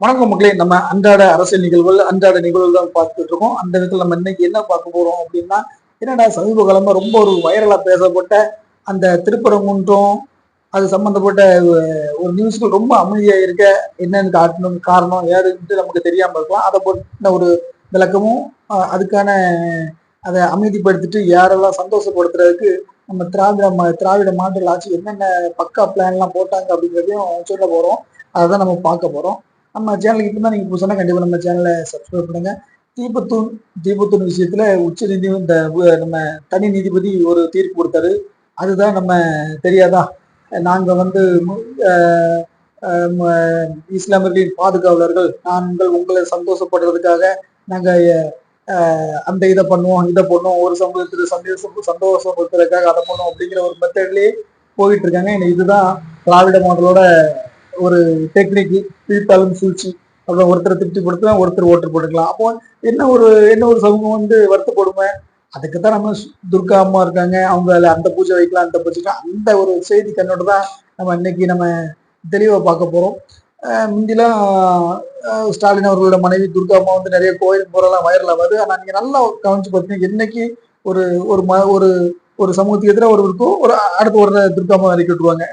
வணக்கம் மக்களே. நம்ம அன்றாட அரசியல் நிகழ்வுகள் அன்றாட நிகழ்வுகள் தான் பார்த்துட்டு இருக்கோம். அந்த இடத்துல நம்ம இன்னைக்கு என்ன பார்க்க போறோம் அப்படின்னா என்னடா சமீப காலமா ரொம்ப ஒரு வைரலா பேசப்பட்ட அந்த திருப்பரங்குன்றம் அது சம்பந்தப்பட்ட ஒரு நியூஸ்கள் ரொம்ப அமைதியா இருக்க என்னன்னு காட்டணும் காரணம் யாருன்ட்டு நமக்கு தெரியாம இருக்கலாம். அதை பற்றின ஒரு விளக்கமும் அதுக்கான அதை அமைதிப்படுத்திட்டு யாரெல்லாம் சந்தோஷப்படுத்துறதுக்கு நம்ம திராவிட மா- திராவிட மாடல் ஆட்சி என்னென்ன பக்கா பிளான்லாம் போட்டாங்க அப்படிங்கிறதையும் சொல்ல போறோம். அதை தான் நம்ம பார்க்க போறோம். நம்ம சேனலுக்கு இப்போ தான் நீங்கள் புதுசாக கண்டிப்பாக நம்ம சேனலை சப்ஸ்கிரைப் பண்ணுங்க. தீபத்தூன் தீபத்தூன் விஷயத்துல உச்ச நீதி இந்த நம்ம தனி நீதிபதி ஒரு தீர்ப்பு கொடுத்தாரு. அதுதான் நம்ம தெரியாதா? நாங்கள் வந்து இஸ்லாமியர்களின் பாதுகாவலர்கள். நாங்கள் உங்களை சந்தோஷப்படுறதுக்காக நாங்கள் அந்த இதை பண்ணுவோம் இதை பண்ணுவோம் ஒரு சமூகத்துக்கு சந்தோஷம் சந்தோஷப்படுத்துறதுக்காக அதை பண்ணுவோம் அப்படிங்கிற ஒரு மெத்தட்லேயே போயிட்டு இருக்காங்க. இதுதான் திராவிட மாடலோட ஒரு டெக்னிக் தீர்த்தாலும் சூழ்ச்சி அப்புறம் ஒருத்தரை திருப்தி படுத்துவேன் ஒருத்தர் ஓட்டு போட்டுக்கலாம். அப்போ என்ன ஒரு என்ன ஒரு சமூகம் வந்து வருத்தப்படுமே? அதுக்கு தான் நம்ம துர்கா அம்மா இருக்காங்க. அவங்க அந்த பூஜை வைக்கலாம் அந்த பூஜை அந்த ஒரு செய்தி கண்ணோட தான் நம்ம இன்னைக்கு நம்ம தெளிவாக பார்க்க போகிறோம் முந்திலாம் ஸ்டாலின் அவர்களோட மனைவி துர்கா அம்மா வந்து நிறைய கோயில் போகிறலாம் வைரல் ஆகாது. ஆனால் நீங்கள் நல்லா கவனிச்சு பார்த்தீங்கன்னா இன்னைக்கு ஒரு ஒரு ம ஒரு ஒரு சமூகத்துக்கு எதிராக ஒரு ஒரு அடுத்த ஒரு துர்கா அம்மா அறிக்கை விட்டுருவாங்க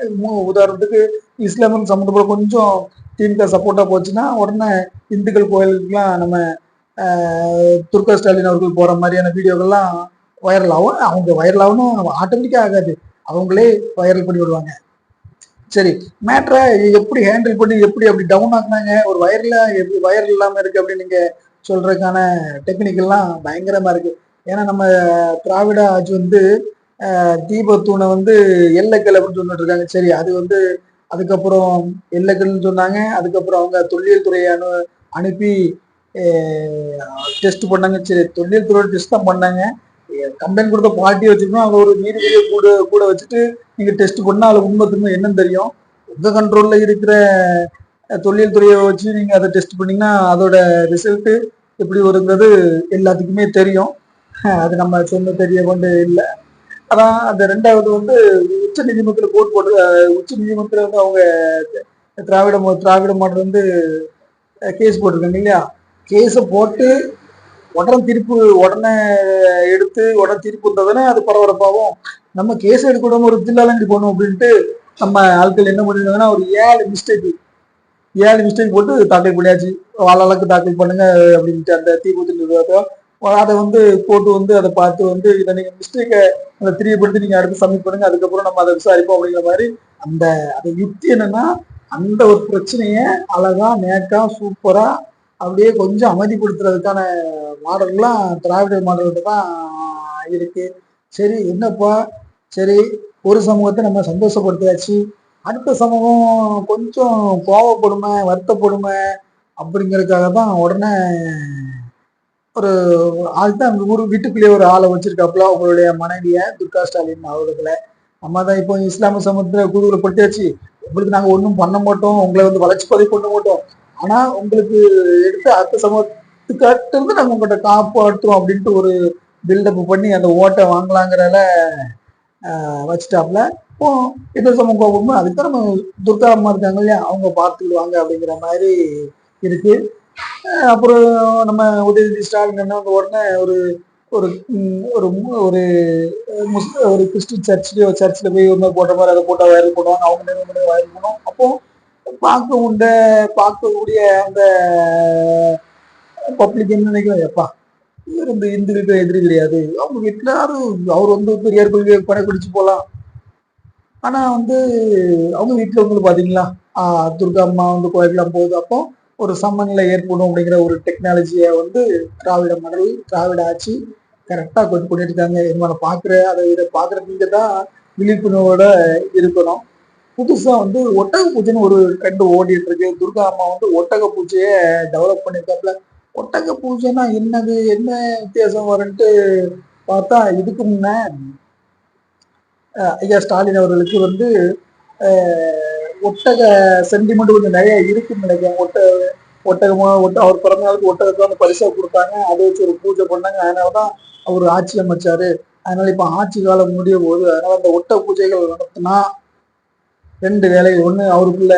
உதாரணத்துக்கு இஸ்லாமியன் சம்மந்தப்பட கொஞ்சம் திமுக சப்போர்ட்டாக போச்சுன்னா உடனே இந்துக்கள் கோயிலுக்குலாம் நம்ம துர்கா ஸ்டாலின் அவர்கள் போகிற மாதிரியான வீடியோக்கள்லாம் வைரல் ஆகும். அவங்க வைரல் ஆகணும் ஆட்டோமேட்டிக்காக ஆகாது. அவங்களே வைரல் பண்ணி விடுவாங்க. சரி மேட்ரை எப்படி ஹேண்டில் பண்ணி எப்படி அப்படி டவுன் ஆக்குனாங்க? ஒரு வயரில் எப்படி வைரல் இல்லாமல் இருக்குது அப்படின்னு நீங்கள் சொல்கிறதுக்கான டெக்னிக்கெல்லாம் பயங்கரமாக இருக்குது ஏன்னா நம்ம திராவிட ஆட்சி வந்து தீபத்தூணை வந்து எல்லைக்கல் அப்படின்னு சொல்லிட்டு இருக்காங்க சரி அது வந்து அதுக்கப்புறம் எல்லைக்கல்னு சொன்னாங்க. அதுக்கப்புறம் அவங்க தொல்லியல் துறையை அனு அனுப்பி டெஸ்ட் பண்ணாங்க. சரி தொல்லியல் துறையோட டெஸ்ட் தான் பண்ணாங்க. கம்ப்ளைண்ட் கொடுத்த பார்ட்டி வச்சிருக்கோம் அவங்க ஒரு நீதிபதியை கூட கூட வச்சுட்டு நீங்கள் டெஸ்ட் பண்ணால் அதில் உண்மை திரும்ப என்னன்னு தெரியும். உங்கள் கண்ட்ரோலில் இருக்கிற தொழில் தொல்லியல் துறையை வச்சு நீங்கள் அதை டெஸ்ட் பண்ணிங்கன்னா அதோட ரிசல்ட்டு எப்படி வருங்கிறது எல்லாத்துக்குமே தெரியும். அது நம்ம சொன்ன தெரிய கொண்டு இல்லை. அதான் அந்த ரெண்டாவது வந்து உச்ச நீதிமன்றத்தில் கோர்ட் போட்டு உச்ச நீதிமன்றத்தில் வந்து அவங்க திராவிட திராவிட மாடல் வந்து கேஸ் போட்டிருக்காங்க இல்லையா? கேஸை போட்டு உடனே திருப்பு உடனே எடுத்து உடனே திருப்பு வந்ததுன்னா அது பரபரப்பாகும் நம்ம கேஸ் எடுக்கணும் ஒரு தில்லாலங்கி போகணும் அப்படின்ட்டு நம்ம ஆட்கள் என்ன பண்ணிருந்தாங்கன்னா ஒரு ஏழு மிஸ்டேக் ஏழு மிஸ்டேக் போட்டு தாக்கல் பண்ணியாச்சு. வாழாளுக்கு தாக்கல் பண்ணுங்க அப்படின்ட்டு அந்த தீர்ப்பு அதை வந்து போட்டு வந்து அதை பார்த்து வந்து இதை நீங்க மிஸ்டேக்கை அதை தெரியப்படுத்தி நீங்க அடுத்து சப்மிட் பண்ணுங்க. அதுக்கப்புறம் நம்ம அதை விசாரிப்போம் அப்படிங்கிற மாதிரி அந்த அந்த யுக்தி என்னன்னா அந்த ஒரு பிரச்சனைய அழகா நேக்கா சூப்பரா அப்படியே கொஞ்சம் அமைதிப்படுத்துறதுக்கான மாடல்லாம் திராவிட மாடல்கிட்ட தான் இருக்கு. சரி என்னப்பா? சரி ஒரு சமூகத்தை நம்ம சந்தோஷப்படுத்தியாச்சு. அடுத்த சமூகம் கொஞ்சம் கோவப்படுமை வருத்தப்படுமை அப்படிங்கிறதுக்காக தான் உடனே ஒரு ஆள் தான் அங்க ஊர் வீட்டுக்குள்ளேயே ஒரு ஆளை வச்சிருக்காப்புல உங்களுடைய மனைவிய துர்கா ஸ்டாலின் அவர்களை. அம்மா தான் இப்போ இஸ்லாமிய சமூகத்துல கூடுதல படுத்தியாச்சு உங்களுக்கு நாங்க ஒன்றும் பண்ண மாட்டோம் உங்களை வந்து வளர்ச்சி பதிவு பண்ண மாட்டோம். ஆனா உங்களுக்கு எடுத்து அடுத்த சமூகத்துக்காட்டிருந்து நாங்க உங்கள்கிட்ட காப்பாற்றுவோம் அப்படின்ட்டு ஒரு பில்டப் பண்ணி அந்த ஓட்டை வாங்கலாங்கிறல வச்சுட்டாப்புல. இப்போ எந்த சமூகம் கோபமோ அதுக்கு நம்ம துர்கா அம்மா இருக்காங்க இல்லையா? அவங்க பார்த்துக்கிடுவாங்க அப்படிங்கிற மாதிரி இருக்கு. அப்புறம் நம்ம உதயநிதி ஸ்டாலின் என்ன வந்து உடனே ஒரு ஒரு ஒரு ஒரு முஸ் ஒரு கிறிஸ்டின் சர்ச்லயோ சர்ச்சில் போய் ஒன்று போட்ட மாதிரி அதை போட்டால் வயல் போடுவாங்க அவங்க நேரம் வயல் போனோம் அப்போ பார்க்க உண்ட பார்க்கக்கூடிய அந்த பப்ளிக் என்ன நினைக்கிறோம் எப்பா இவர் இந்த இந்துக்களுக்கு எதிரி கிடையாது. அவங்க வீட்டுல யாரும் அவர் வந்து பெரியார் கொள்கை படைப்பிடிச்சு போகலாம் ஆனால் வந்து அவங்க வீட்டில் உங்களுக்கு பார்த்தீங்களா துர்கா அம்மா வந்து கோயிலுக்குலாம் போகுது. அப்போ ஒரு சமநிலை ஏற்படும் அப்படிங்கிற ஒரு டெக்னாலஜியை வந்து திராவிட மடல் திராவிட ஆட்சி கரெக்டாக கொண்டு பண்ணியிருக்காங்க இருக்காங்க என்ன அதை இதை பாக்குற தான் விழிப்புணர்வோட இருக்கணும். புதுசாக வந்து ஒட்டக பூஜைன்னு ஒரு ட்ரெண்டு ஓடிட்டு இருக்கு. துர்கா அம்மா வந்து ஒட்டக பூஜையை டெவலப் பண்ணியிருக்காப்புல. ஒட்டக பூஜைனா என்னது? என்ன வித்தியாசம் வரும்ட்டு பார்த்தா இதுக்கு முன்ன ஐயா ஸ்டாலின் அவர்களுக்கு வந்து ஒட்டக சென்டிமெண்ட் கொஞ்சம் நிறைய இருக்குன்னு நினைக்கிறேன். ஒட்ட ஒட்டகமா ஒட்ட அவர் பிறந்த நாளுக்கு ஒட்டகத்தை வந்து பரிசா கொடுத்தாங்க. அதை வச்சு ஒரு பூஜை பண்ணாங்க. அதனாலதான் அவர் ஆட்சி அமைச்சாரு. அதனால இப்ப ஆட்சி காலம் முடிய போகுது. அதனால அந்த ஒட்ட பூஜைகள் நடத்தினா ரெண்டு வேலைகள். ஒண்ணு அவருக்குள்ள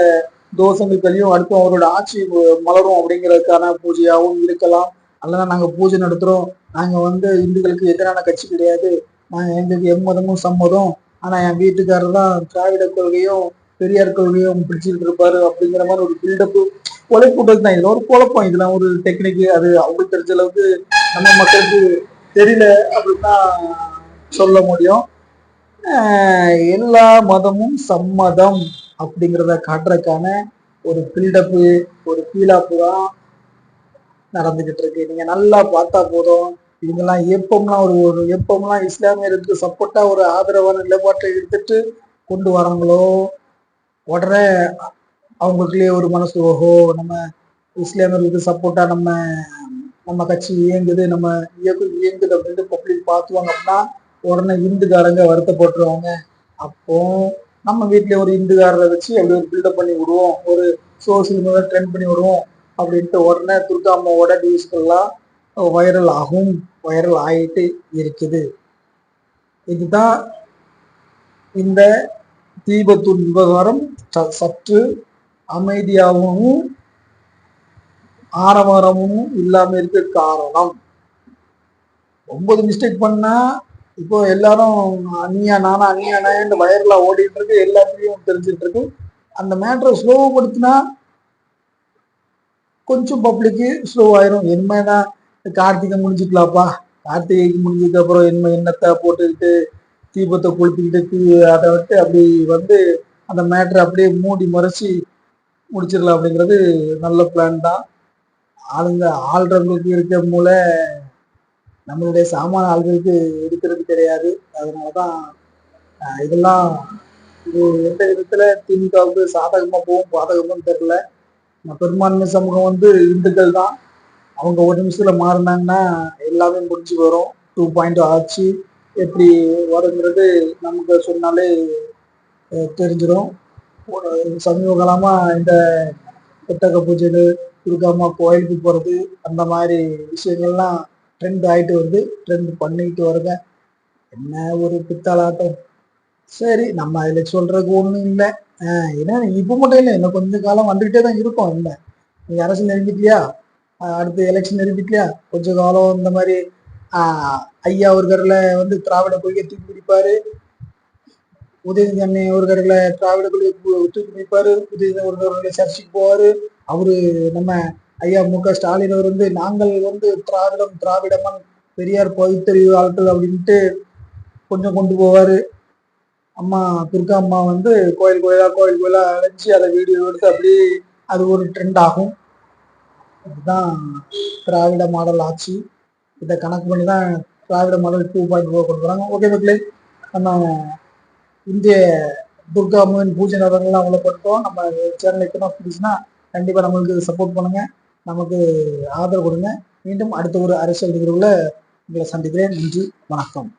தோஷங்கள் கழியும் அடுத்து அவரோட ஆட்சி மலரும் அப்படிங்கிறதுக்கான பூஜையாகவும் இருக்கலாம். அல்லனா நாங்க பூஜை நடத்துறோம். நாங்க வந்து இந்துக்களுக்கு எதிரான கட்சி கிடையாது. நாங்க எங்களுக்கு எம்மதமும் சம்மதம். ஆனா என் வீட்டுக்காரர் தான் திராவிட கொள்கையும் பெரியார் கொள்கையும் பிடிச்சிட்டு இருப்பாரு அப்படிங்கிற மாதிரி ஒரு பில்டப்பு கொலை கூட்டது தான். இதில் ஒரு குழப்பம். இதெல்லாம் ஒரு டெக்னிக் அது அவங்களுக்கு தெரிஞ்ச அளவுக்கு நம்ம மக்களுக்கு தெரியல அப்படின்னு தான் சொல்ல முடியும். எல்லா மதமும் சம்மதம் அப்படிங்கிறத காட்டுறதுக்கான ஒரு பில்டப்பு ஒரு ஃபீலாப்பு தான் நடந்துகிட்டு இருக்கு. நீங்க நல்லா பார்த்தா போதும். இவங்கெல்லாம் எப்பம்லாம் ஒரு ஒரு எப்பம்லாம் இஸ்லாமியருக்கு சப்போர்ட்டா ஒரு ஆதரவான நிலைப்பாட்டை எடுத்துட்டு கொண்டு வராங்களோ உடனே அவங்களுக்குள்ளேயே ஒரு மனசு ஓஹோ நம்ம இஸ்லாமியர்களுக்கு சப்போர்ட்டா நம்ம நம்ம கட்சி இயங்குது நம்ம இயக்கம் இயங்குது அப்படின்ட்டு பப்ளிக் பார்த்துவாங்க அப்படின்னா உடனே இந்துக்காரங்க வருத்தப்பட்டுருவாங்க. அப்போ நம்ம வீட்டில் ஒரு இந்துக்காரரை வச்சு அப்படி ஒரு பில்டப் பண்ணி விடுவோம். ஒரு சோசியல் மீடியா ட்ரெண்ட் பண்ணி விடுவோம் அப்படின்ட்டு உடனே துர்கா அம்மாவோட நியூஸ்கள்லாம் வைரல் ஆகும் வைரல் ஆகிட்டு இருக்குது. இதுதான் இந்த தீபத்துன் விவகாரம் ச- சற்று அமைதியாகவும் ஆரவாரமும் இல்லாம இருக்க காரணம். ஒன்பது மிஸ்டேக் பண்ணா இப்போ எல்லாரும் அந்நியா நானா அந்நியா இந்த வயர்ல ஓடிட்டு இருக்கு எல்லாத்தையும் தெரிஞ்சிட்டு இருக்கு அந்த மேட்டரை ஸ்லோவப்படுத்தினா கொஞ்சம் பப்ளிக்கு ஸ்லோ ஆயிரும். என்னன்னா கார்த்திகை முடிஞ்சுக்கலாப்பா கார்த்திகைக்கு முடிஞ்சதுக்கு அப்புறம் என்ன என்னத்தை போட்டுக்கிட்டு தீபத்தை கொளுத்திக்கிட்டு தீ அதை விட்டு அப்படி வந்து அந்த மேட்டரை அப்படியே மூடி மறைச்சி முடிச்சிடலாம் அப்படிங்கிறது நல்ல பிளான் தான். ஆளுங்க ஆள்றவங்களுக்கு இருக்க மூளை நம்மளுடைய சாமான ஆள்களுக்கு இருக்கிறது கிடையாது. அதனால தான் இதெல்லாம் இது எந்த விதத்தில் திமுகவுக்கு சாதகமாக போகும் பாதகமும் தெரில பெரும்பான்மை சமூகம் வந்து இந்துக்கள் தான். அவங்க ஒரு நிமிஷத்தில் மாறினாங்கன்னா எல்லாமே முடிஞ்சு வரும். டூ பாயிண்ட் ஆச்சு. எப்படி வருங்கிறது நமக்கு சொன்னாலே தெரிஞ்சிடும் ஒரு சமீப காலமா இந்த புத்தக பூஜைகள் துர்காமா கோயிலுக்கு போறது அந்த மாதிரி விஷயங்கள்லாம் ட்ரெண்ட் ஆயிட்டு வருது. ட்ரெண்ட் பண்ணிக்கிட்டு வருங்க. என்ன ஒரு பித்தலாட்டம். சரி நம்ம அதில் சொல்றதுக்கு ஒன்றும் இல்லை. ஏன்னா இப்போ மட்டும் இல்லை இன்னும் கொஞ்சம் காலம் வந்துகிட்டே தான் இருக்கும். இல்லை நீங்கள் அரசு நெருங்கிட்டியா? அடுத்து எலெக்ஷன் நெருங்கிட்டியா? கொஞ்சம் காலம் இந்த மாதிரி ஐயா ஒரு கரில் வந்து திராவிட கொள்கை தூக்கி பிடிப்பாரு. உதயநிதி அண்ணன் ஒரு கரில் திராவிட கொள்கை தூக்கி பிடிப்பாரு. உதயநிதி ஒரு கரில் சர்ச்சைக்கு போவாரு. அவரு நம்ம ஐயா மு க ஸ்டாலின் அவர் வந்து நாங்கள் வந்து திராவிடம் திராவிடமன் பெரியார் பகுத்தறிவு ஆட்கள் அப்படின்ட்டு கொஞ்சம் கொண்டு போவாரு. அம்மா துர்கா அம்மா வந்து கோயில் கோயிலா கோயில் கோயிலா அழைச்சி அதை வீடியோ எடுத்து அப்படியே அது ஒரு ட்ரெண்ட் ஆகும். இதுதான் திராவிட மாடல் ஆட்சி. இதை கணக்கு பண்ணி தான் Dravida model two point four கொண்டு வராங்க. ஓகே மக்களே நம்ம இந்திய துர்கா அம்மன் பூஜை நகரங்கள்லாம் அவ்வளோ பட்டோம். நம்ம சேனல் எத்தனை பிடிச்சுன்னா கண்டிப்பாக நம்மளுக்கு சப்போர்ட் பண்ணுங்கள் நமக்கு ஆதரவு கொடுங்க. மீண்டும் அடுத்த ஒரு அரசியல் நிகழ்வுல உங்களை சந்திக்கிறேன். நன்றி வணக்கம்.